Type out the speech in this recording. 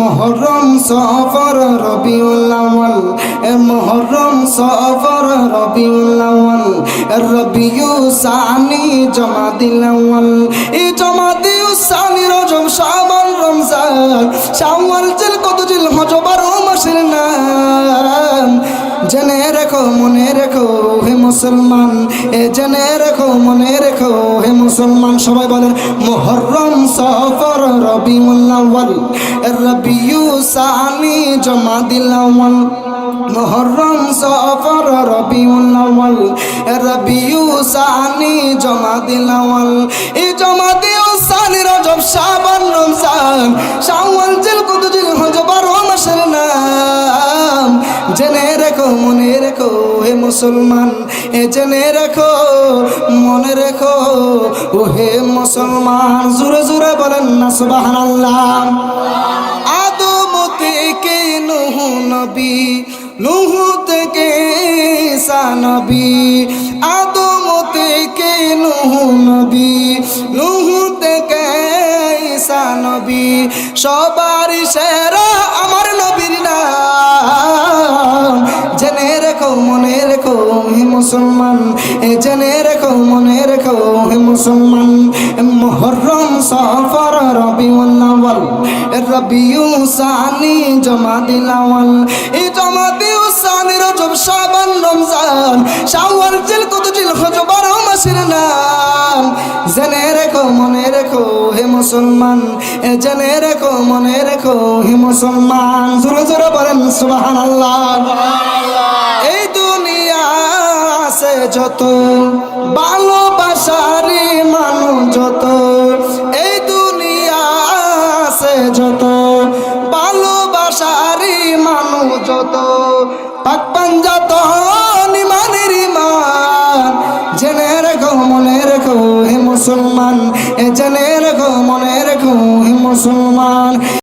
মহরম সফর রবিউল আউয়াল, এ মহরম সফর রবিউল আউয়াল রবিউ সানি জমাদিল আউয়াল এই জমাদিউ সানি রজব শাবান রমজান, শাওয়াল জিল কত জিল হজ বারো মাসের নাম। জেনে রেখো, মনে রেখো, হে মুসলমান, এ জেনে রেখো, মনে রেখো মুসলমান সবাই বলেন মোহরম সফর রবিউল আউয়াল, রবিউ সানি জমাদিল আউয়াল। মোহরম সফর রবিউল আউয়াল, রবিউ সানি জমাদিল আউয়াল। এই জমাদিউ সানি রজব শাবান রমজান, শাওয়াল জিল কত জেনে রেখো, মনে রেখো, হে মুসলমান, এ জেনে রেখো, মনে রেখো, ও হে মুসলমান, জোরে জোরে বলেন না, সুবহানাল্লাহ। আদম থেকে নুহু নবী, নুহু থেকে ঈসা নবী, আদম নুহু নবী, নুহু থেকে ঈসা সবার সেরা মনে রেখো হে মুসলমান, এ জেনে রেখো, মনে রেখো হে মুসলমান। মোহরম সফর রবিউল আউয়াল রবিউ সানি জমাদিল আউয়াল। এই জমাদিউ সানি রজব, শাবান, রমজান, শাওয়াল জিল কত জিল হজ বারো নাম। জেনে রেখো, মনে রেখো হে মুসলমান, এ জেনে রেখো, মনে রেখো হে মুসলমান। জোরে জোরে বলেন, সুবহানাল্লাহ। আছে যত ভালোবাসারি মানুষ যত, এই দুনিয়া আছে যত ভালোবাসারি মানুষ যত। পাক পাঞ্জাত নিমানের ইমান জেনে রেখো, মনে রেখো, হে মুসলমান, এ জেনে রেখো, মনে রেখো, হে মুসলমান।